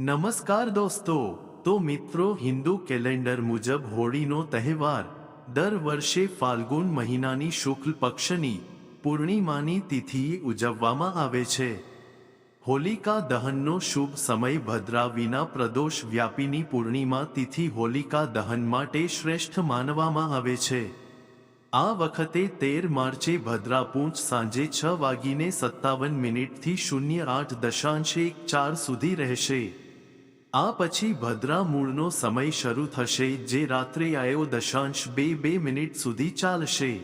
નમસ્કાર દોસ્તો, તો મિત્રો હિન્દુ કેલેન્ડર મુજબ હોળીનો તહેવાર દર વર્ષે ફાલ્ગુન મહિનાની શુક્લ પક્ષની પૂર્ણિમાની તિથિએ ઉજવવામાં આવે છે. હોલિકા દહનનો શુભ સમય ભદ્રા વિના પ્રદોષ વ્યાપીની પૂર્ણિમા તિથિ હોલિકા દહન માટે શ્રેષ્ઠ માનવામાં આવે છે. આ વખતે તેર માર્ચે ભદ્રા પૂંચ સાંજે છ વાગીને સત્તાવન મિનિટથી શૂન્ય આઠ દશાંશ એક ચાર સુધી રહેશે. આ પછી ભદ્રા મૂળનો સમય શરૂ થશે, જે રાત્રે આયો દશાંશ બે બે મિનિટ સુધી ચાલશે.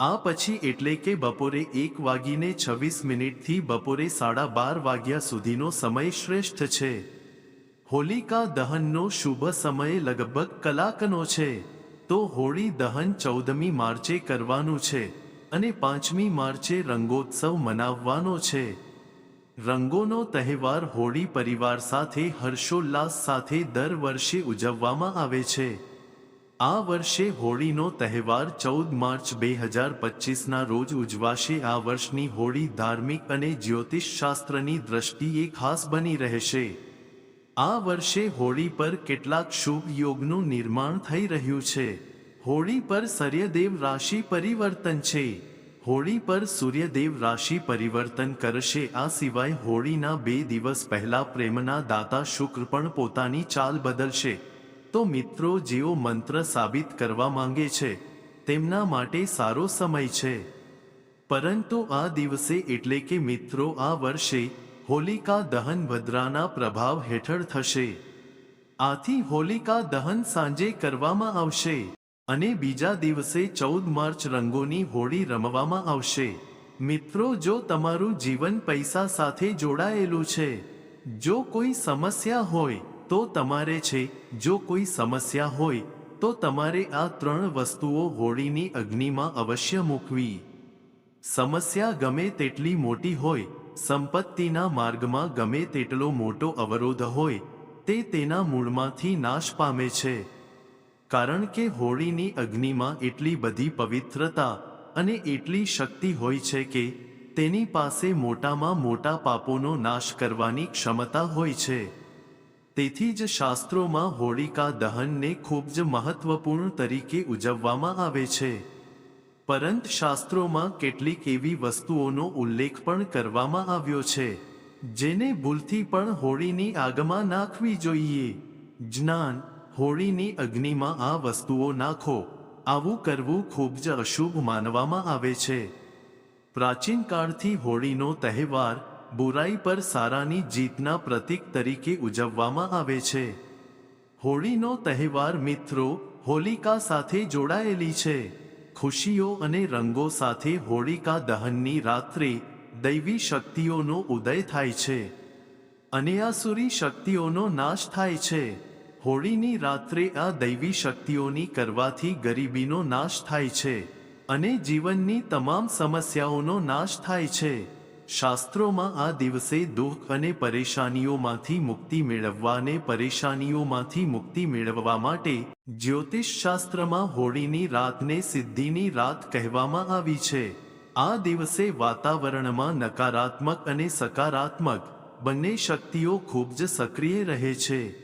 આ પછી એટલે કે બપોરે એક વાગીને છવ્વીસ મિનિટથી બપોરે સાડા બાર વાગ્યા સુધીનો સમય શ્રેષ્ઠ છે. હોલિકા દહનનો શુભ સમય લગભગ કલાકનો છે. તો હોળી દહન ચૌદમી માર્ચે કરવાનું છે અને પાંચમી માર્ચે રંગોત્સવ મનાવવાનો છે. રંગોનો તહેવાર હોળી પરિવાર સાથે હર્ષોલ્લાસ સાથે દર વર્ષે ઉજવવામાં આવે છે. આ વર્ષે હોળીનો તહેવાર ચૌદ માર્ચ બે હજાર પચીસના રોજ ઉજવાશે. આ વર્ષની હોળી ધાર્મિક અને જ્યોતિષ શાસ્ત્રની દ્રષ્ટિએ ખાસ બની રહેશે. આ વર્ષે હોળી પર કેટલાક શુભ યોગનું નિર્માણ થઈ રહ્યું છે. હોળી પર સૂર્યદેવ રાશિ પરિવર્તન છે. હોળી પર સૂર્યદેવ રાશિ પરિવર્તન કરશે. આ સિવાય હોળીના બે દિવસ પહેલા પ્રેમના દાતા શુક્ર પણ પોતાની ચાલ બદલશે. તો મિત્રો, જેઓ મંત્ર સાબિત કરવા માંગે છે, તેમના માટે સારો સમય છે. પરંતુ આ દિવસે એટલે કે મિત્રો, આ વર્ષે હોલિકા દહન ભદ્રાના પ્રભાવ હેઠળ થશે. આથી હોલિકા દહન સાંજે કરવામાં આવશે. અને બીજા દિવસે ચૌદ માર્ચ રંગોની હોળી રમવામાં આવશે. મિત્રો, જો તમારું જીવન પૈસા સાથે જોડાયેલું છે, જો કોઈ સમસ્યા હોય, તો તમારે છે, જો કોઈ સમસ્યા હોય, તો તમારે આ ત્રણ વસ્તુઓ હોળીની અગ્નિમાં અવશ્ય મૂકવી. સમસ્યા ગમે તેટલી મોટી હોય, સંપત્તિના માર્ગમાં ગમે તેટલો મોટો અવરોધ હોય, તે તેના મૂળમાંથી નાશ પામે છે. કારણ કે હોળીની અગ્નિમાં એટલી બધી પવિત્રતા અને એટલી શક્તિ હોય છે કે તેની પાસે મોટામાં મોટા પાપોનો નાશ કરવાની ક્ષમતા હોય છે. તેથી જ શાસ્ત્રોમાં હોળિકા દહનને ખૂબ જ મહત્વપૂર્ણ તરીકે ઉજવવામાં આવે છે. પરંતુ શાસ્ત્રોમાં કેટલીક એવી વસ્તુઓનો ઉલ્લેખ પણ કરવામાં આવ્યો છે, જેને ભૂલથી પણ હોળીની આગમાં નાખવી જોઈએ. જ્ઞાન હોળીની અગ્નિમાં આ વસ્તુઓ નાખો. આવું કરવું ખૂબ જ અશુભ માનવામાં આવે છે. પ્રાચીન કાળથી હોળીનો તહેવાર બુરાઈ પર સારાની જીતના પ્રતીક તરીકે ઉજવવામાં આવે છે. હોળીનો તહેવાર મિત્રો હોલિકા સાથે જોડાયેલી છે. ખુશીઓ અને રંગો સાથે હોળિકા દહનની રાત્રે દૈવી શક્તિઓનો ઉદય થાય છે. અને આસુરી શક્તિઓનો નાશ થાય છે. હોળીની રાત્રે આ દૈવી શક્તિઓની કરવાથી ગરીબીનો નાશ થાય છે અને જીવનની તમામ સમસ્યાઓનો નાશ થાય છે. શાસ્ત્રોમાં આ દિવસે દુઃખ અને પરેશાનીઓમાંથી મુક્તિ મેળવવા અને પરેશાનીઓમાંથી મુક્તિ મેળવવા માટે જ્યોતિષ શાસ્ત્રમાં હોળીની રાતને સિદ્ધિની રાત કહેવામાં આવી છે. આ દિવસે વાતાવરણમાં નકારાત્મક અને સકારાત્મક બંને શક્તિઓ ખૂબ જ સક્રિય રહે છે.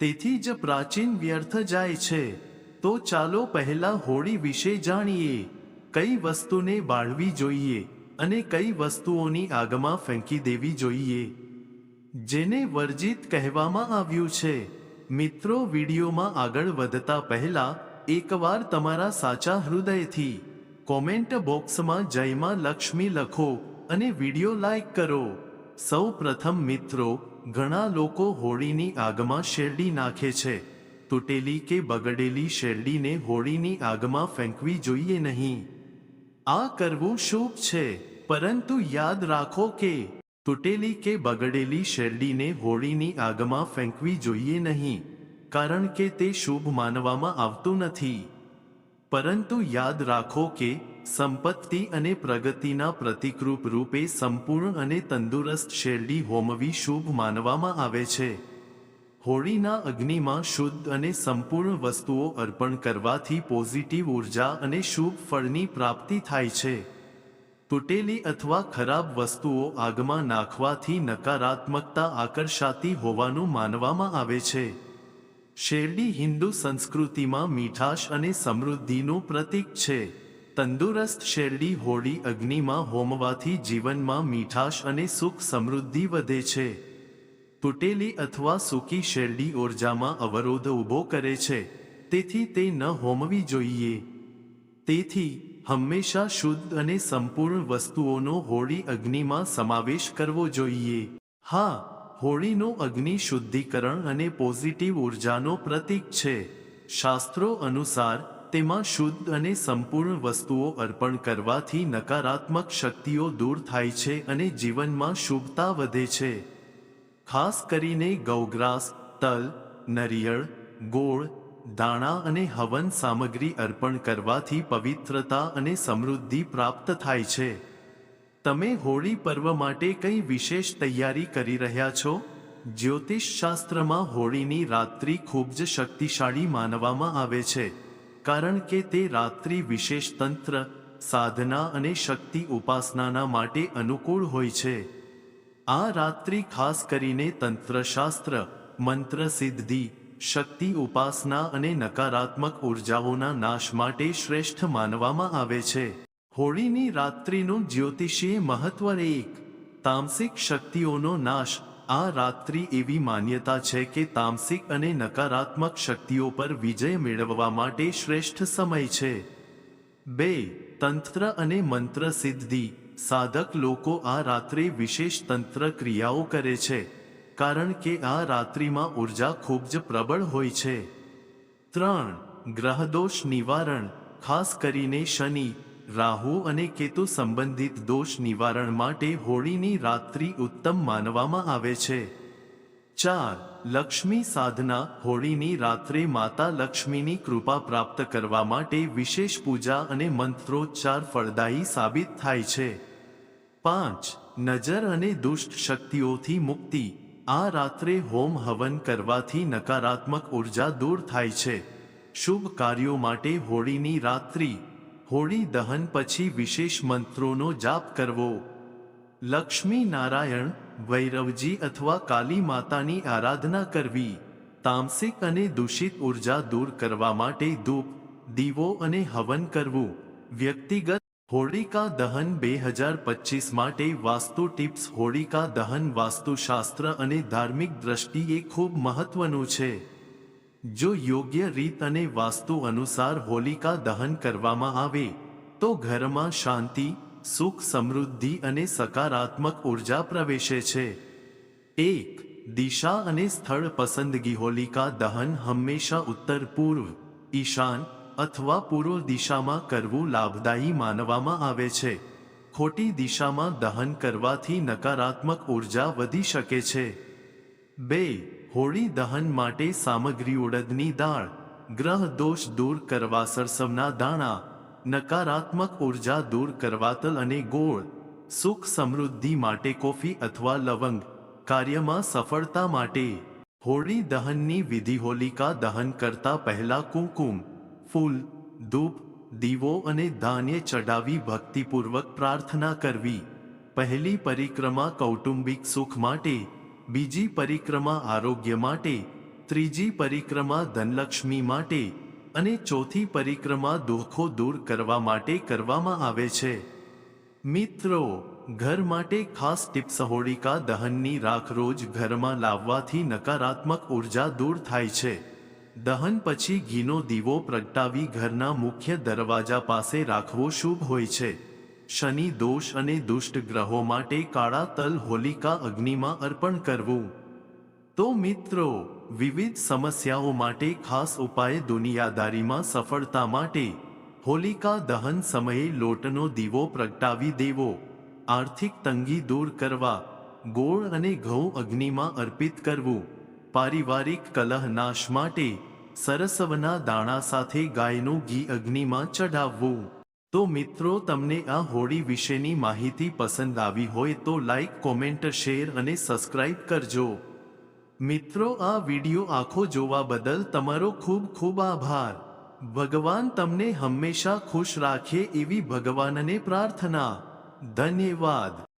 તેથી જ પ્રાચીન વ્યર્થ જાય છે. તો ચાલો પહેલા હોળી વિશે જાણીએ. કઈ વસ્તુને બાળવી જોઈએ અને કઈ વસ્તુઓની આગમાં ફેંકી દેવી જોઈએ. જેને વર્જિત કહેવામાં આવ્યું છે. મિત્રો, વિડીયોમાં આગળ વધતા પહેલા એકવાર તમારા સાચા હૃદયથી કોમેન્ટ બોક્સમાં જયમાં લક્ષ્મી લખો અને વીડિયો લાઈક કરો. સૌ પ્રથમ મિત્રો ઘણા લોકો હોળીની આગમાં શેરડી નાખે છે. તૂટેલી કે બગડેલી શેરડીને હોળીની આગમાં ફેંકવી જોઈએ નહીં. આ કરવું શુભ છે, પરંતુ યાદ રાખો કે તૂટેલી કે બગડેલી શેરડીને હોળીની આગમાં ફેંકવી જોઈએ નહીં, કારણ કે તે શુભ માનવામાં આવતું નથી. પરંતુ યાદ રાખો કે સંપત્તિ અને પ્રગતિના પ્રતિકરૂપ રૂપે સંપૂર્ણ અને તંદુરસ્ત શેરડી હોમવી શુભ માનવામાં આવે છે. હોળીના અગ્નિમાં શુદ્ધ અને સંપૂર્ણ વસ્તુઓ અર્પણ કરવાથી પોઝિટિવ ઊર્જા અને શુભ ફળની પ્રાપ્તિ થાય છે. તૂટેલી અથવા ખરાબ વસ્તુઓ આગમાં નાખવાથી નકારાત્મકતા આકર્ષાતી હોવાનું માનવામાં આવે છે. શેરડી હિન્દુ સંસ્કૃતિમાં મીઠાશ અને સમૃદ્ધિનું પ્રતીક છે. તંદુરસ્ત, શેરડી, હોળી, અગ્નિમાં હોમવાથી જીવનમાં મીઠાશ અને સુખ સમૃદ્ધિ વધે છે. તૂટેલી અથવા સૂકી શેરડી ઓરજામાં અવરોધ ઊભો કરે છે. તેથી તે ન હોમવી જોઈએ. તેથી, હંમેશા શુદ્ધ અને સંપૂર્ણ વસ્તુઓનો હોળી અગ્નિમાં સમાવેશ કરવો જોઈએ. હા, હોળીનો અગ્નિ શુદ્ધિકરણ અને પોઝિટિવ ઉર્જાનો પ્રતીક છે. શાસ્ત્રો અનુસાર તેમાં શુદ્ધ અને સંપૂર્ણ વસ્તુઓ અર્પણ કરવાથી નકારાત્મક શક્તિઓ દૂર થાય છે અને જીવનમાં શુભતા વધે છે. ખાસ કરીને ગૌગ્રાસ, તલ, નરિયળ, ગોળ, દાણા અને હવન સામગ્રી અર્પણ કરવાથી પવિત્રતા અને સમૃદ્ધિ પ્રાપ્ત થાય છે. તમે હોળી પર્વ માટે કઈ વિશેષ તૈયારી કરી રહ્યા છો? જ્યોતિષ શાસ્ત્રમાં હોળીની રાત્રિ ખૂબ જ શક્તિશાળી માનવામાં આવે છે. કારણ કે તે રાત્રિ વિશેષ તંત્ર, સાધના અને શક્તિ ઉપાસનાના માટે અનુકૂળ હોય છે. આ રાત્રિ ખાસ કરીને તંત્રશાસ્ત્ર મંત્ર સિદ્ધિ શક્તિ ઉપાસના અને નકારાત્મક ઉર્જાઓના નાશ માટે શ્રેષ્ઠ માનવામાં આવે છે. હોળીની રાત્રિનું જ્યોતિષીય મહત્વ એક, તામસિક શક્તિઓનો નાશ આ રાત્રિ એવી માન્યતા છે કે તામસિક અને નકારાત્મક શક્તિઓ પર વિજય મેળવવા માટે શ્રેષ્ઠ સમય છે. બે, તંત્ર અને મંત્ર સિદ્ધિ. સાધક લોકો આ રાત્રે વિશેષ તંત્ર ક્રિયાઓ કરે છે, કારણ કે આ રાત્રિમાં ઊર્જા ખૂબ જ પ્રબળ હોય છે. ત્રણ, ગ્રહદોષ નિવારણ. ખાસ કરીને શનિ રાહુ અને કેતુ સંબંધિત દોષ નિવારણ માટે હોળીની રાત્રિ ઉત્તમ માનવામાં આવે છે. ચાર, લક્ષ્મી સાધના, હોળીની રાત્રે માતા લક્ષ્મીની કૃપા પ્રાપ્ત કરવા માટે વિશેષ પૂજા અને મંત્રોચ્ચાર ફળદાયી સાબિત થાય છે. પાંચ, નજર અને દુષ્ટ શક્તિઓથી મુક્તિ. આ રાત્રે હોમ હવન કરવાથી નકારાત્મક ઊર્જા દૂર થાય છે. શુભ કાર્યો માટે હોળીની રાત્રિ હોળી દહન પછી વિશેષ મંત્રોનો જાપ કરવો. લક્ષ્મી નારાયણ ભૈરવજી અથવા કાલી માતાની આરાધના કરવી. તામસિક અને દૂષિત ઊર્જા દૂર કરવા માટે ધૂપ, દીવો અને હવન કરવું. વ્યક્તિગત હોળિકા દહન બે હજાર પચીસ માટે વાસ્તુ ટિપ્સ. હોળિકા દહન વાસ્તુશાસ્ત્ર અને ધાર્મિક દ્રષ્ટિએ ખૂબ મહત્વનું છે. જો યોગ્ય રીત અને વાસ્તુ અનુસાર હોલિકા દહન કરવામાં આવે, તો ઘરમાં શાંતિ, સુખ સમૃદ્ધિ અને સકારાત્મક ઊર્જા પ્રવેશે છે. એક, દિશા અને સ્થળ પસંદગી હોલિકા દહન હંમેશા ઉત્તર પૂર્વ, ઈશાન અથવા પૂર્વ દિશામાં કરવું લાભદાયી માનવામાં આવે છે. ખોટી દિશામાં દહન કરવાથી નકારાત્મક ઊર્જા વધી શકે છે. બે હોળી દહન માટે સામગ્રી ઉડદની દાળ ગ્રહ દોષ દૂર કરવા સરસવના દાણા, નકારાત્મક ઊર્જા દૂર કરવા તલ અને ગોળ, સુખ સમૃદ્ધિ માટે કોફી અથવા લવંગ, કાર્યમાં સફળતા માટે. હોળી દહનની વિધિ હોલિકા દહન કરતા પહેલા કુમકુમ ફૂલ, ધૂપ, દીવો અને ધાન્ય ચડાવી ભક્તિપૂર્વક પ્રાર્થના કરવી. પહેલી પરિક્રમા કૌટુંબિક સુખ માટે બીજી પરિક્રમા આરોગ્ય માટે, ત્રીજી પરિક્રમા ધનલક્ષ્મી માટે અને ચોથી પરિક્રમા દુઃખો દૂર કરવા માટે કરવામાં આવે છે. મિત્રો, ઘર માટે ખાસ ટિપ્સ હોળિકા દહનની રાખ રોજ ઘરમાં લાવવાથી નકારાત્મક ઊર્જા દૂર થાય છે. દહન પછી ઘીનો દીવો પ્રગટાવી ઘરના મુખ્ય દરવાજા પાસે રાખવો શુભ હોય છે. શનિ દોષ અને દુષ્ટ ગ્રહો માટે કાળા તલ હોલિકા અગ્નિમાં અર્પણ કરવું. તો મિત્રો, વિવિધ સમસ્યાઓ માટે ખાસ ઉપાય દુનિયાદારીમાં સફળતા માટે હોલિકા દહન સમયે લોટનો દીવો પ્રગટાવી દેવો. આર્થિક તંગી દૂર કરવા, ગોળ અને ઘઉં અગ્નિમાં અર્પિત કરવું. પારિવારિક કલહ નાશ માટે સરસવના દાણા સાથે ગાયનું ઘી અગ્નિમાં ચઢાવવું. તો મિત્રો, તમને આ હોળી વિશેની માહિતી પસંદ આવી હોય તો લાઈક કોમેન્ટ શેર અને સબસ્ક્રાઇબ કરજો. મિત્રો, આ વિડિયો આખો જોવા બદલ તમારો ખૂબ ખૂબ આભાર. ભગવાન તમને હંમેશા ખુશ રાખે એવી ભગવાનને પ્રાર્થના. ધન્યવાદ.